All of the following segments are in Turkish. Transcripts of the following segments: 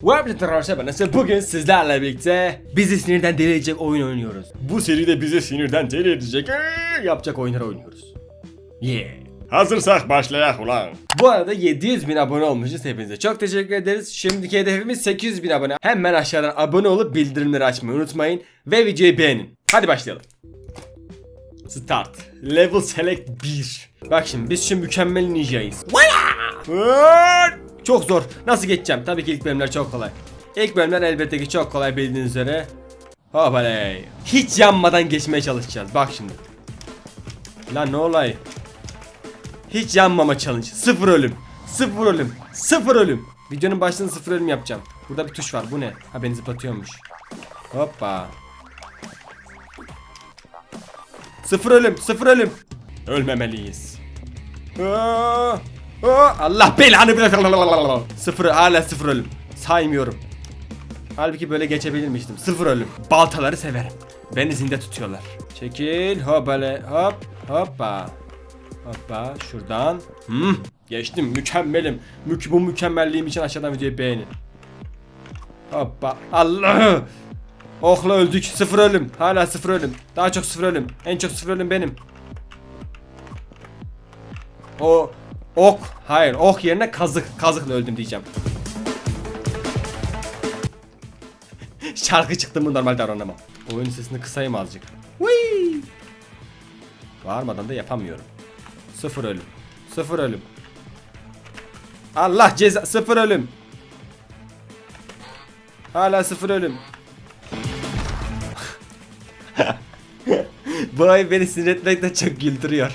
Web arkadaşlar ben bugün sizlerle birlikte bizi sinirden deli edecek oyun oynuyoruz. Bu seride bizi sinirden deli edecek eee, yapacak oyunlar oynuyoruz. Yeah. Hazırsak başlayak ulan. Bu arada 700 bin abone olmuşuz hepinize. Çok teşekkür ederiz. Şimdiki hedefimiz 800 bin abone. Hemen aşağıdan abone olup bildirimleri açmayı unutmayın. Ve videoyu beğenin. Hadi başlayalım. Start. Level select 1. Bak şimdi biz şu mükemmel ninjayız. Vaa! Çok zor. Nasıl geçeceğim? Tabii ki ilk bölümler çok kolay. İlk bölümler elbette ki çok kolay bildiğiniz üzere. Hoppaley. Hiç yanmadan geçmeye çalışacağız. Bak şimdi. Lan ne olay? Hiç yanmama challenge. Sıfır ölüm. Sıfır ölüm. Sıfır ölüm. Videonun başlığını sıfır ölüm yapacağım. Burada bir tuş var. Bu ne? Ha beni zıplatıyormuş. Hoppa. Sıfır ölüm. Sıfır ölüm. Ölmemeliyiz. Aa, Allah belanı Sıfır hala sıfır ölüm. Saymıyorum. Halbuki böyle geçebilirmiştim. Sıfır ölüm. Baltaları severim. Beni zinde tutuyorlar. Çekil. Hoppale. Hop. Hoppa. Hoppa. Şuradan. Hmm. Geçtim. Mükemmelim. Mük bu mükemmelliğim için aşağıdan videoyu beğenin. Hoppa. Allah. Okla öldük. Sıfır ölüm. Hala sıfır ölüm. Daha çok sıfır ölüm. En çok sıfır ölüm benim. O ok. Hayır. Ok yerine kazık. Kazıkla öldüm diyeceğim. Şarkı çıktı mı normal davranamam. Oyunun sesini kısayım azıcık. Whee! Bağırmadan da yapamıyorum. Sıfır ölüm. Sıfır ölüm. Allah ceza sıfır ölüm. Hala sıfır ölüm. Bu ay beni sinir etmekten çok güldürüyor.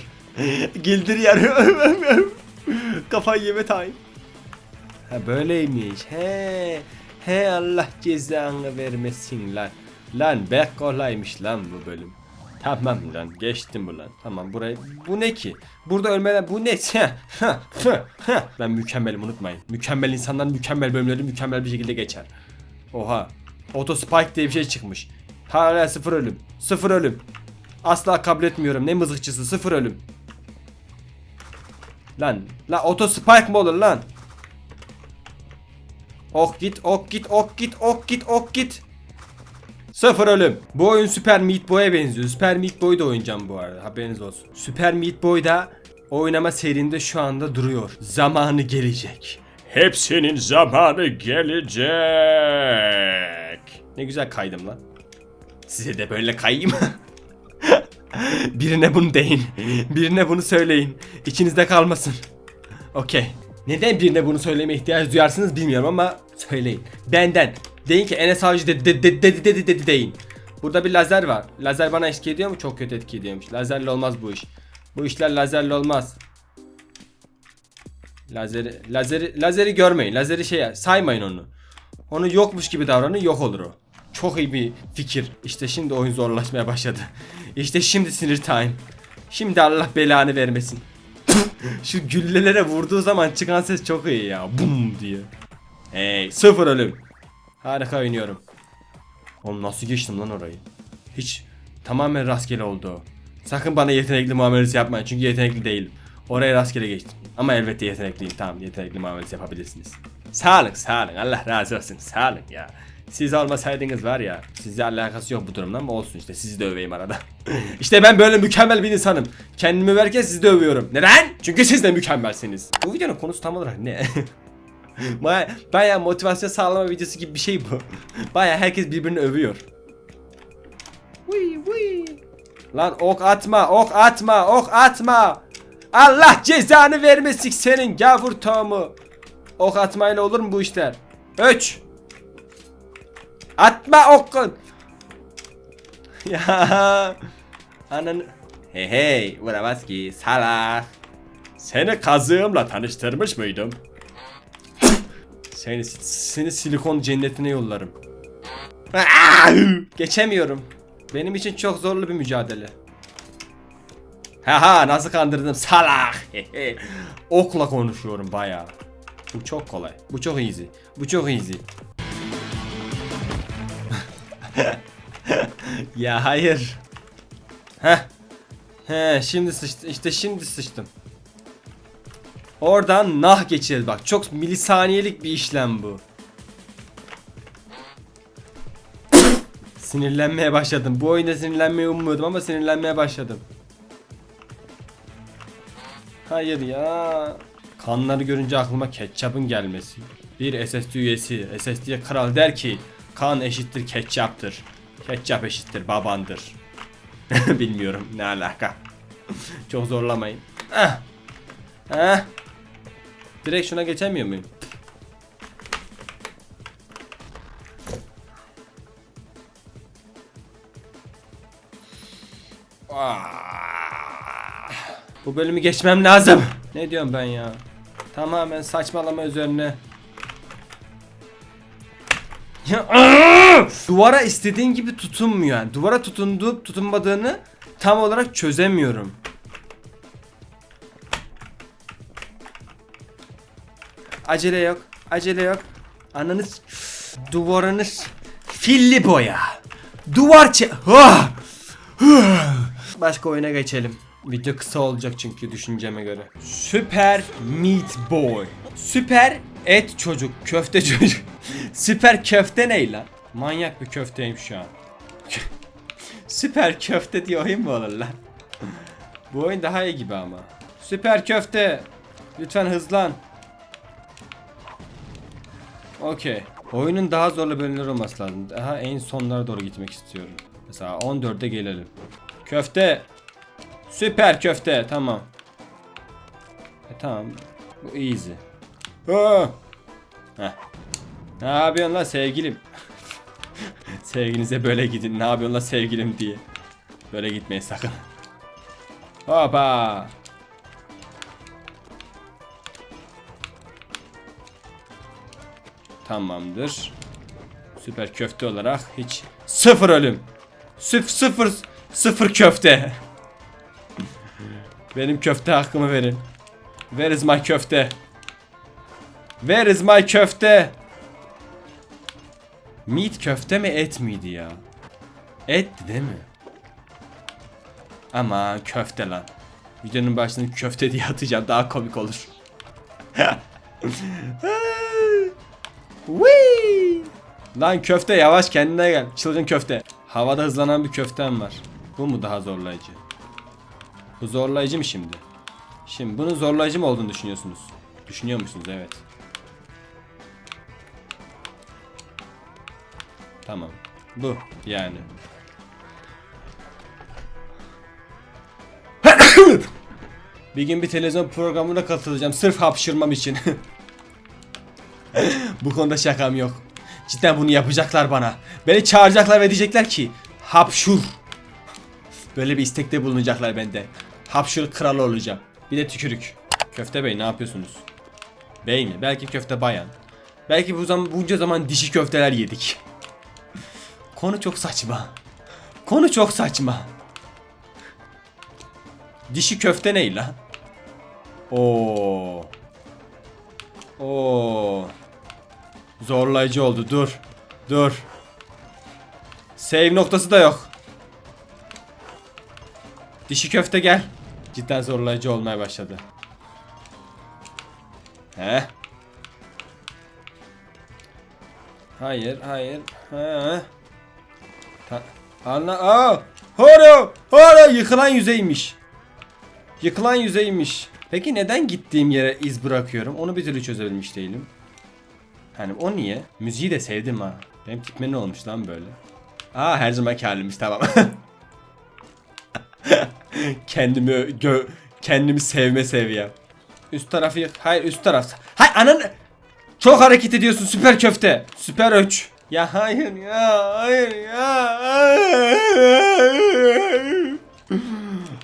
güldürüyor. Kafayı yeme time. Ha böyleymiş. He. He Allah cezanı vermesin lan. Lan be kolaymış lan bu bölüm. Tamam lan geçtim bu lan. Tamam burayı. Bu ne ki? Burada ölmeden bu ne? ben mükemmelim unutmayın. Mükemmel insanlar mükemmel bölümleri mükemmel bir şekilde geçer. Oha. Auto spike diye bir şey çıkmış. Hala sıfır ölüm. Sıfır ölüm. Asla kabul etmiyorum. Ne mızıkçısı sıfır ölüm. Lan. Lan auto spike mı olur lan? Ok git, ok git, ok git, ok git, ok git. Sıfır ölüm. Bu oyun Super Meat Boy'a benziyor. Super Meat Boy da oynayacağım bu arada. Haberiniz olsun. Super Meat Boy da oynama serinde şu anda duruyor. Zamanı gelecek. Hepsinin zamanı gelecek. Ne güzel kaydım lan. Size de böyle kayayım. Birine bunu deyin. Birine bunu söyleyin. İçinizde kalmasın. Okey. Neden birine bunu söyleme ihtiyaç duyarsınız bilmiyorum ama söyleyin. Benden. Deyin ki Enes Avcı dedi dedi dedi dedi dedi deyin. Burada bir lazer var. Lazer bana etki ediyor mu? Çok kötü etki ediyormuş. Lazerle olmaz bu iş. Bu işler lazerle olmaz. Lazeri, lazeri, lazeri görmeyin. Lazeri şey saymayın onu. Onu yokmuş gibi davranın yok olur o. Çok iyi bir fikir. İşte şimdi oyun zorlaşmaya başladı. İşte şimdi sinir time. Şimdi Allah belanı vermesin. Şu güllelere vurduğu zaman çıkan ses çok iyi ya. Bum diye. Hey sıfır ölüm. Harika oynuyorum. Oğlum nasıl geçtim lan orayı? Hiç tamamen rastgele oldu. Sakın bana yetenekli muamelesi yapmayın çünkü yetenekli değilim. Oraya rastgele geçtim. Ama elbette yetenekliyim. Tamam yetenekli muamelesi yapabilirsiniz. Sağlık sağlık Allah razı olsun sağlık ya. Siz olmasaydınız var ya sizle alakası yok bu durumdan ama olsun işte sizi de öveyim arada. işte ben böyle mükemmel bir insanım. Kendimi överken sizi de övüyorum. Neden? Çünkü siz de mükemmelsiniz. Bu videonun konusu tam olarak ne? Baya, motivasyon sağlama videosu gibi bir şey bu. Baya herkes birbirini övüyor. Lan ok atma, ok atma, ok atma. Allah cezanı vermesin senin gavur tohumu. Ok atmayla olur mu bu işler? 3 Atma okun. ya ananı Hey hey vuramaz ki salak. Seni kazığımla tanıştırmış mıydım? Seni, seni silikon cennetine yollarım. Geçemiyorum. Benim için çok zorlu bir mücadele. Haha nasıl kandırdım salak. Okla konuşuyorum bayağı. Bu çok kolay. Bu çok easy. Bu çok easy. ya hayır. Heh. He şimdi sıçtım. İşte şimdi sıçtım. Oradan nah geçir. Bak çok milisaniyelik bir işlem bu. sinirlenmeye başladım. Bu oyunda sinirlenmeyi ummuyordum ama sinirlenmeye başladım. Hayır ya. Kanları görünce aklıma ketçapın gelmesi. Bir SSD üyesi SSD'ye kral der ki kan eşittir ketçaptır. Ketçap eşittir babandır. Bilmiyorum ne alaka. Çok zorlamayın. Ah. Ah. Direkt şuna geçemiyor muyum? Ah. Bu bölümü geçmem lazım. Ne diyorum ben ya? Tamamen saçmalama üzerine. Ya! Duvara istediğin gibi tutunmuyor. Yani. Duvara tutunduğu tutunmadığını tam olarak çözemiyorum. Acele yok. Acele yok. Ananız duvarınız filli boya. Duvar çe... Başka oyuna geçelim. Video kısa olacak çünkü düşünceme göre. Süper Meat Boy. Süper et çocuk, köfte çocuk. Süper köfte ne lan? Manyak bir köfteyim şu an. Süper köfte diye oyun mu olur lan? Bu oyun daha iyi gibi ama. Süper köfte. Lütfen hızlan. Okey. Oyunun daha zorlu bölümleri olması lazım. Daha en sonlara doğru gitmek istiyorum. Mesela 14'e gelelim. Köfte. Süper köfte. Tamam. E, tamam. Bu easy. Heh. Ne yapıyorsun lan sevgilim? Sevginize böyle gidin. Ne yapıyorsun lan sevgilim diye. Böyle gitmeyin sakın. Hoppa. Tamamdır. Süper köfte olarak hiç sıfır ölüm. Sıf sıfır sıfır köfte. Benim köfte hakkımı verin. Where is my köfte? Where is my köfte? Meat köfte mi et miydi ya? Etti değil mi? Ama köfte lan. Videonun başını köfte diye atacağım daha komik olur. Lan köfte yavaş kendine gel. Çılgın köfte. Havada hızlanan bir köftem var. Bu mu daha zorlayıcı? Bu zorlayıcı mı şimdi? Şimdi bunun zorlayıcı mı olduğunu düşünüyorsunuz? Düşünüyor musunuz? Evet. Tamam. Bu yani. bir gün bir televizyon programına katılacağım sırf hapşırmam için. Bu konuda şakam yok. Cidden bunu yapacaklar bana. Beni çağıracaklar ve diyecekler ki hapşur. Böyle bir istekte bulunacaklar bende. Hapşur kralı olacağım. Bir de tükürük. Köfte bey ne yapıyorsunuz? Bey mi? Belki köfte bayan. Belki bu zaman bunca zaman dişi köfteler yedik. Konu çok saçma. Konu çok saçma. Dişi köfte ne la? Oo. Oo. Zorlayıcı oldu. Dur. Dur. Save noktası da yok. Dişi köfte gel. Cidden zorlayıcı olmaya başladı. He? Hayır, hayır. He. Ta Anla. Aa! Horo! Horo! Yıkılan yüzeymiş. Yıkılan yüzeymiş. Peki neden gittiğim yere iz bırakıyorum? Onu bir türlü çözebilmiş değilim. Hani o niye? Müziği de sevdim ha. Benim tipime ne olmuş lan böyle? Aa her zaman halimmiş tamam. kendimi gö kendimi sevme seviye. Üst tarafı. Hayır üst taraf. Hay anan çok hareket ediyorsun süper köfte. Süper öç. Ya hayır ya hayır ya.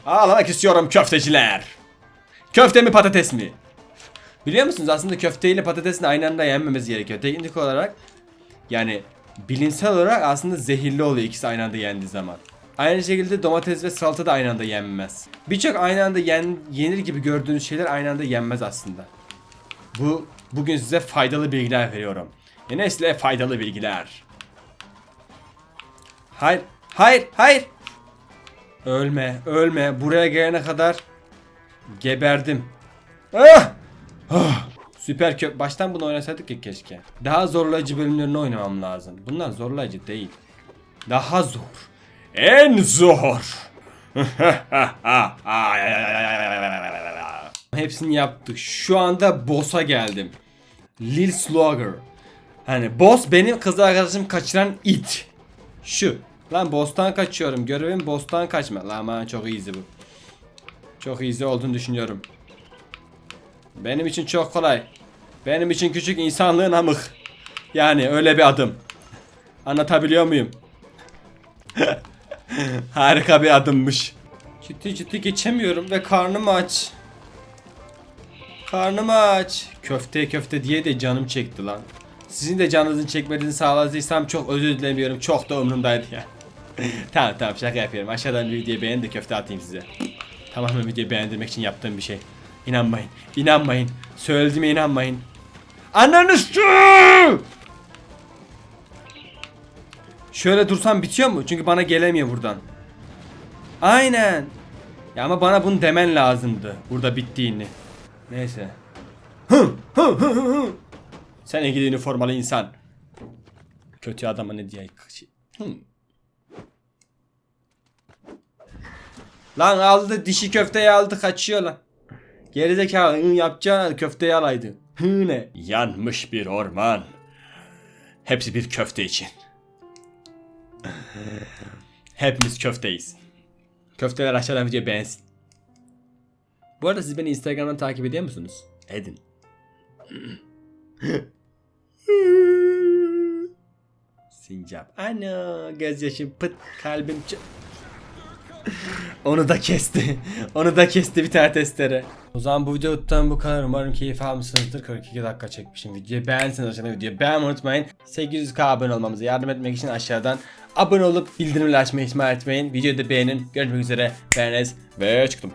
Ağlamak istiyorum köfteciler. Köfte mi patates mi? Biliyor musunuz aslında köfte ile patatesin aynı anda yenmemesi gerekiyor. Teknik olarak yani bilimsel olarak aslında zehirli oluyor ikisi aynı anda yendiği zaman. Aynı şekilde domates ve salata da aynı anda yenmez. Birçok aynı anda yen, yenir gibi gördüğünüz şeyler aynı anda yenmez aslında. Bu bugün size faydalı bilgiler veriyorum. Enes'le faydalı bilgiler. Hayır, hayır, hayır. Ölme, ölme. Buraya gelene kadar geberdim. Ah! Ah! Süper kö... Baştan bunu oynasaydık ya keşke. Daha zorlayıcı bölümlerini oynamam lazım. Bunlar zorlayıcı değil. Daha zor. En zor. Hepsini yaptık. Şu anda boss'a geldim. Lil Slugger. Hani boss benim kız arkadaşım kaçıran it. Şu. Lan boss'tan kaçıyorum. Görevim boss'tan kaçma. Lan aman çok easy bu. Çok easy olduğunu düşünüyorum. Benim için çok kolay. Benim için küçük insanlığın amık. Yani öyle bir adım. Anlatabiliyor muyum? Harika bir adımmış. Ciddi ciddi geçemiyorum ve karnım aç. Karnım aç. Köfte köfte diye de canım çekti lan. Sizin de canınızın çekmediğini sağladıysam çok özür dilemiyorum. Çok da umurumdaydı ya. tamam tamam şaka yapıyorum. Aşağıdan bir videoyu beğenin de köfte atayım size. Tamamen videoyu beğendirmek için yaptığım bir şey. İnanmayın. İnanmayın. Söylediğime inanmayın. Ananı s- Şöyle dursam bitiyor mu? Çünkü bana gelemiyor buradan. Aynen. Ya ama bana bunu demen lazımdı. Burada bittiğini. Neyse. Hı, hı, hı, hı. Sen ilgili üniformalı insan. Kötü adama ne diye Hı. Lan aldı dişi köfteyi aldı kaçıyor lan. Gerizekalı yapacağına köfteyi alaydı. Hı ne? Yanmış bir orman. Hepsi bir köfte için. Hepimiz köfteyiz. Köfteler aşağıdan videoyu beğensin. Bu arada siz beni Instagram'dan takip ediyor musunuz? Edin. Sincap. Ana gözyaşım pıt kalbim ç- Onu da kesti. Onu da kesti bir tane testere. O zaman bu videodan bu kadar. Umarım keyif almışsınızdır. 42 dakika çekmişim videoyu. Beğenseniz aşağıdan videoyu beğenmeyi unutmayın. 800k abone olmamıza yardım etmek için aşağıdan abone olup bildirimleri açmayı ihmal etmeyin. Videoyu da beğenin. Görüşmek üzere. Enes ve çıktım.